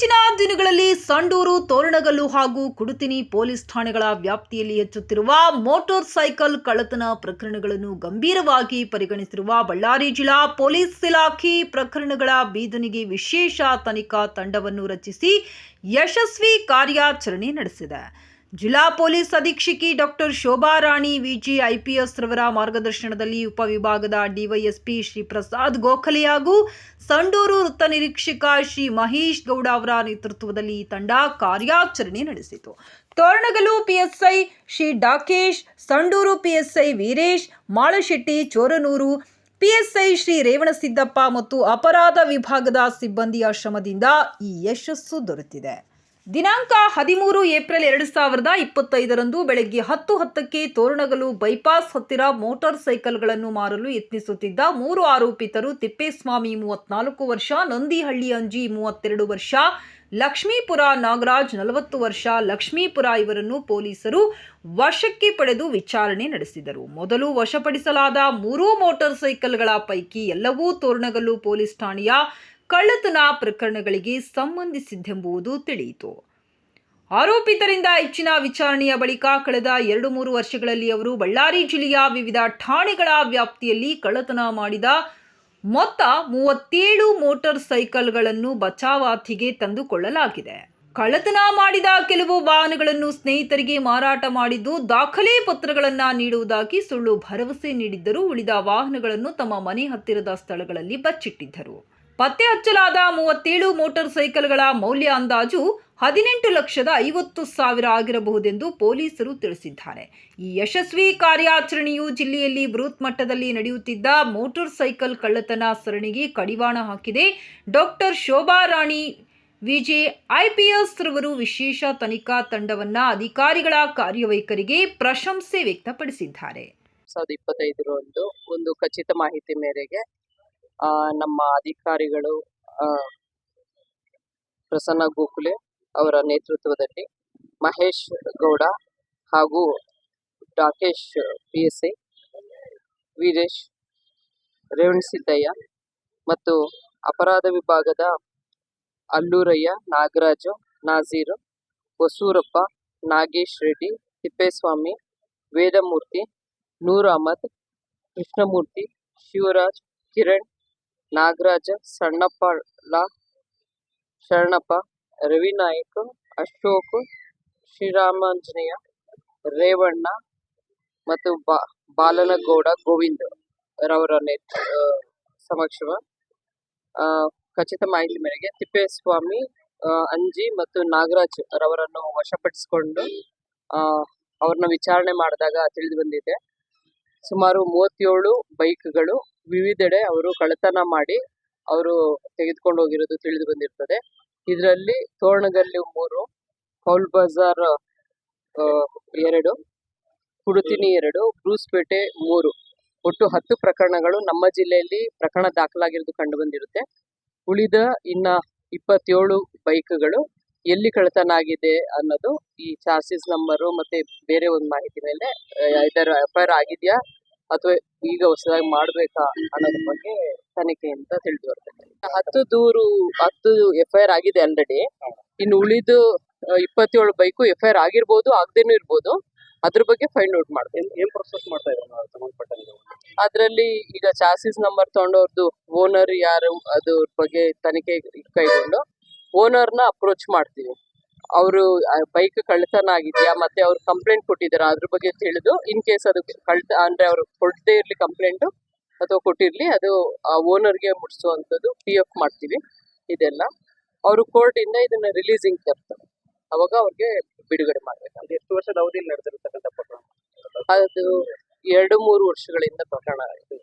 ಇತ್ತೀಚಿನ ದಿನಗಳಲ್ಲಿ ಸಂಡೂರು, ತೋರಣಗಲ್ಲು ಹಾಗೂ ಕುಡುತಿನಿ ಪೊಲೀಸ್ ಠಾಣೆಗಳ ವ್ಯಾಪ್ತಿಯಲ್ಲಿ ಹೆಚ್ಚುತ್ತಿರುವ ಮೋಟಾರ್ ಸೈಕಲ್ ಕಳ್ಳತನ ಪ್ರಕರಣಗಳನ್ನು ಗಂಭೀರವಾಗಿ ಪರಿಗಣಿಸಿರುವ ಬಳ್ಳಾರಿ ಜಿಲ್ಲಾ ಪೊಲೀಸ್ ಇಲಾಖೆ ಪ್ರಕರಣಗಳ ಬೀದನಿಗೆ ವಿಶೇಷ ತನಿಖಾ ತಂಡವನ್ನು ರಚಿಸಿ ಯಶಸ್ವಿ ಕಾರ್ಯಾಚರಣೆ ನಡೆಸಿದೆ. ಜಿಲ್ಲಾ police ಅಧೀಕ್ಷಕಿ doctor Shobha Rani, V G IPS ರವರ ಮಾರ್ಗದರ್ಶನದಲ್ಲಿ ಉಪವಿಭಾಗದ ಡಿವೈಎಸ್ಪಿ ಶ್ರೀ ಪ್ರಸಾದ್ ಗೋಖಲೆ ಹಾಗೂ ಸಂಡೂರು ವೃತ್ತ ನಿರೀಕ್ಷಕ ಶ್ರೀ ಮಹೇಶ್ ಗೌಡ ಅವರ ನೇತೃತ್ವದಲ್ಲಿ ಈ ತಂಡ ಕಾರ್ಯಾಚರಣೆ ನಡೆಸಿತು. Toranagallu PSI Shri Dakesh, Sandur PSI Veeresh, Malashetti, Choranur PSI Shri Revanasiddappa ಮತ್ತು ಅಪರಾಧ ವಿಭಾಗದ ಸಿಬ್ಬಂದಿಯ ಶ್ರಮದಿಂದ ಈ ಯಶಸ್ಸು ದೊರೆತಿದೆ. ದಿನಾಂಕ ಹದಿಮೂರು ಏಪ್ರಿಲ್ ಎರಡು ಸಾವಿರದ ಇಪ್ಪತ್ತೈದರಂದು ಬೆಳಗ್ಗೆ ಹತ್ತು ಹತ್ತಕ್ಕೆ ತೋರಣಗಲು ಬೈಪಾಸ್ ಹತ್ತಿರ ಮೋಟಾರ್ ಸೈಕಲ್ಗಳನ್ನು ಮಾರಲು ಯತ್ನಿಸುತ್ತಿದ್ದ ಮೂರು ಆರೋಪಿತರು ತಿಪ್ಪೇಸ್ವಾಮಿ ಮೂವತ್ನಾಲ್ಕು ವರ್ಷ, ನಂದಿಹಳ್ಳಿ ಅಂಜಿ ಮೂವತ್ತೆರಡು ವರ್ಷ, ಲಕ್ಷ್ಮೀಪುರ ನಾಗರಾಜ್ ನಲವತ್ತು ವರ್ಷ, ಲಕ್ಷ್ಮೀಪುರ ಇವರನ್ನು ಪೊಲೀಸರು ವಶಕ್ಕೆ ಪಡೆದು ವಿಚಾರಣೆ ನಡೆಸಿದರು. ಮೊದಲು ವಶಪಡಿಸಲಾದ ಮೂರೂ ಮೋಟಾರ್ ಸೈಕಲ್ಗಳ ಪೈಕಿ ಎಲ್ಲವೂ ತೋರಣಗಲ್ಲು ಪೊಲೀಸ್ ಠಾಣೆಯ ಕಳ್ಳತನ ಪ್ರಕರಣಗಳಿಗೆ ಸಂಬಂಧಿಸಿದ್ದೆಂಬುದು ತಿಳಿಯಿತು. ಆರೋಪಿತರಿಂದ ಹೆಚ್ಚಿನ ವಿಚಾರಣೆಯ ಬಳಿಕ ಕಳೆದ ಎರಡು ಮೂರು ವರ್ಷಗಳಲ್ಲಿ ಅವರು ಬಳ್ಳಾರಿ ಜಿಲ್ಲೆಯ ವಿವಿಧ ಠಾಣೆಗಳ ವ್ಯಾಪ್ತಿಯಲ್ಲಿ ಕಳ್ಳತನ ಮಾಡಿದ ಮೊತ್ತ ಮೂವತ್ತೇಳು ಮೋಟಾರ್ ಸೈಕಲ್ಗಳನ್ನು ಬಚಾವಾತಿಗೆ ತಂದುಕೊಳ್ಳಲಾಗಿದೆ. ಕಳ್ಳತನ ಮಾಡಿದ ಕೆಲವು ವಾಹನಗಳನ್ನು ಸ್ನೇಹಿತರಿಗೆ ಮಾರಾಟ ಮಾಡಿದ್ದು ದಾಖಲೆ ಪತ್ರಗಳನ್ನು ನೀಡುವುದಾಗಿ ಸುಳ್ಳು ಭರವಸೆ ನೀಡಿದ್ದರು ಉಳಿದ ವಾಹನಗಳನ್ನು ತಮ್ಮ ಮನೆ ಹತ್ತಿರದ ಸ್ಥಳಗಳಲ್ಲಿ ಬಚ್ಚಿಟ್ಟಿದ್ದರು. ಪತ್ತೆ ಹಚ್ಚಲಾದ ಮೂವತ್ತೇಳು ಮೋಟಾರ್ ಸೈಕಲ್ಗಳ ಮೌಲ್ಯ ಅಂದಾಜು ಹದಿನೆಂಟು ಲಕ್ಷದ ಐವತ್ತು ಸಾವಿರ ಆಗಿರಬಹುದೆಂದು ಪೊಲೀಸರು ತಿಳಿಸಿದ್ದಾರೆ. ಈ ಯಶಸ್ವಿ ಕಾರ್ಯಾಚರಣೆಯು ಜಿಲ್ಲೆಯಲ್ಲಿ ಬೃಹತ್ ಮಟ್ಟದಲ್ಲಿ ನಡೆಯುತ್ತಿದ್ದ ಮೋಟಾರ್ ಸೈಕಲ್ ಕಳ್ಳತನ ಸರಣಿಗೆ ಕಡಿವಾಣ ಹಾಕಿದೆ. Doctor Shobha Rani V J IPS ರವರು ವಿಶೇಷ ತನಿಖಾ ತಂಡವನ್ನ ಅಧಿಕಾರಿಗಳ ಕಾರ್ಯವೈಖರಿಗೆ ಪ್ರಶಂಸೆ ವ್ಯಕ್ತಪಡಿಸಿದ್ದಾರೆ. ಸಾವಿರದ ಇಪ್ಪತ್ತೈದರಂದು ಒಂದು ಖಚಿತ ಮಾಹಿತಿ ಮೇರೆಗೆ ನಮ್ಮ ಅಧಿಕಾರಿಗಳು ಪ್ರಸನ್ನ ಗೋಖಲೆ ಅವರ ನೇತೃತ್ವದಲ್ಲಿ ಮಹೇಶ್ ಗೌಡ ಹಾಗೂ Rakesh P S I Veeresh Revanasiddaiah ಮತ್ತು ಅಪರಾಧ ವಿಭಾಗದ ಅಲ್ಲೂರಯ್ಯ, ನಾಗರಾಜು, ನಾಜೀರ್, ಹೊಸೂರಪ್ಪ, ನಾಗೇಶ್ ರೆಡ್ಡಿ, ತಿಪ್ಪೇಸ್ವಾಮಿ, ವೇದಮೂರ್ತಿ, ನೂರ್ ಅಹಮದ್, ಕೃಷ್ಣಮೂರ್ತಿ, ಶಿವರಾಜ್, ಕಿರಣ್ ನಾಗರಾಜ, ಸಣ್ಣಪ್ಪ ಲಾ, ಶರಣಪ್ಪ ರವಿನಾಯಕ್ ಅಶೋಕ್, ಶ್ರೀರಾಮಾಂಜನೇಯ, ರೇವಣ್ಣ ಮತ್ತು ಬಾ, ಬಾಲನಗೌಡ, ಗೋವಿಂದ್ ರವರ ನೇತೃ ಸಮಕ್ಷಮ ಖಚಿತ ಮಾಹಿತಿ ಮೇರೆಗೆ ತಿಪ್ಪೇಸ್ವಾಮಿ ಅಂಜಿ ಮತ್ತು ನಾಗರಾಜ್ ರವರನ್ನು ವಶಪಡಿಸಿಕೊಂಡು ಅವ್ರನ್ನ ವಿಚಾರಣೆ ಮಾಡಿದಾಗ ತಿಳಿದು ಬಂದಿದೆ. ಸುಮಾರು ಮೂವತ್ತೇಳು ಬೈಕ್ಗಳು ವಿವಿಧೆಡೆ ಅವರು ಕಳ್ಳತನ ಮಾಡಿ ಅವರು ತೆಗೆದುಕೊಂಡು ಹೋಗಿರೋದು ತಿಳಿದು ಬಂದಿರ್ತದೆ. ಇದರಲ್ಲಿ ತೋರಣಗಲ್ಲಿ ಮೂರು, ಕೌಲ್ ಬಜಾರ್ ಎರಡು ಕುಡುತಿನಿ ಎರಡು ಬ್ರೂಸ್ಪೇಟೆ ಮೂರು. ಒಟ್ಟು ಹತ್ತು ಪ್ರಕರಣಗಳು ನಮ್ಮ ಜಿಲ್ಲೆಯಲ್ಲಿ ಪ್ರಕರಣ ದಾಖಲಾಗಿರೋದು ಕಂಡು ಬಂದಿರುತ್ತೆ. ಉಳಿದ ಇನ್ನ ಇಪ್ಪತ್ತೇಳು ಬೈಕ್ಗಳು ಎಲ್ಲಿ ಕಳ್ಳತನ ಆಗಿದೆ ಅನ್ನೋದು ಈ ಚಾರ್ಜಸ್ ನಂಬರು ಮತ್ತೆ ಬೇರೆ ಒಂದು ಮಾಹಿತಿ ಮೇಲೆ ಇದರ ಎಫ್ ಐ ಆರ್ ಆಗಿದೆಯಾ ಅಥವಾ ಈಗ ಹೊಸದಾಗಿ ಮಾಡಬೇಕಾ ಅನ್ನೋದ್ರ ಬಗ್ಗೆ ತನಿಖೆಯಿಂದ ತಿಳಿದು ಬರ್ತದೆ. ಹತ್ತು ದೂರು ಹತ್ತು ಎಫ್ ಐ ಆರ್ ಆಗಿದೆ ಆಲ್ರೆಡಿ ಇನ್ನು ಉಳಿದು ಇಪ್ಪತ್ತೇಳು ಬೈಕು ಎಫ್ ಐ ಆರ್ ಆಗಿರ್ಬೋದು ಆಗದೇನೂ ಇರ್ಬೋದು. ಅದ್ರ ಬಗ್ಗೆ ಫೈಂಡ್ ಔಟ್ ಏನ್ ಪ್ರೊಸೆಸ್ ಮಾಡ್ತಾ ಇದ್ದಾರೆ ಸಂಬಂಧಪಟ್ಟಂಗೆ ಅದ್ರಲ್ಲಿ ಈಗ ಚಾಸಿಸ್ ನಂಬರ್ ತಗೊಂಡವ್ರದ್ದು ಓನರ್ ಯಾರು ಅದ್ರ ಬಗ್ಗೆ ತನಿಖೆ ಕೈಗೊಂಡು ಓನರ್ನ ಅಪ್ರೋಚ್ ಮಾಡ್ತೀವಿ. ಅವರು ಬೈಕ್ ಕಳ್ಳತನ ಆಗಿದೆಯಾ ಮತ್ತೆ ಅವ್ರು ಕಂಪ್ಲೇಂಟ್ ಕೊಟ್ಟಿದ್ದಾರೆ ಅದ್ರ ಬಗ್ಗೆ ತಿಳಿದು ಇನ್ ಕೇಸ್ ಅದು ಕಳ್ತ ಅಂದ್ರೆ ಅವ್ರು ಕೊಡದೇ ಇರಲಿ ಕಂಪ್ಲೇಂಟ್ ಅಥವಾ ಕೊಟ್ಟಿರಲಿ ಅದು ಆ ಓನರ್ಗೆ ಮುಟ್ಸುವಂಥದ್ದು ಪಿ ಎಫ್ ಮಾಡ್ತೀವಿ ಇದೆಲ್ಲ. ಅವರು ಕೋರ್ಟಿಂದ ಇಂದ ಇದನ್ನ ರಿಲೀಸಿಂಗ್ ತರ್ತಾರೆ. ಅವಾಗ ಅವ್ರಿಗೆ ಬಿಡುಗಡೆ ಮಾಡ್ಬೇಕು. ಎಷ್ಟು ವರ್ಷದ ಅವಧಿಯಲ್ಲಿ ನಡೆದಿರತಕ್ಕಂಥ ಪ್ರಕರಣ? ಅದು ಎರಡು ಮೂರು ವರ್ಷಗಳಿಂದ ಪ್ರಕರಣ ಇದು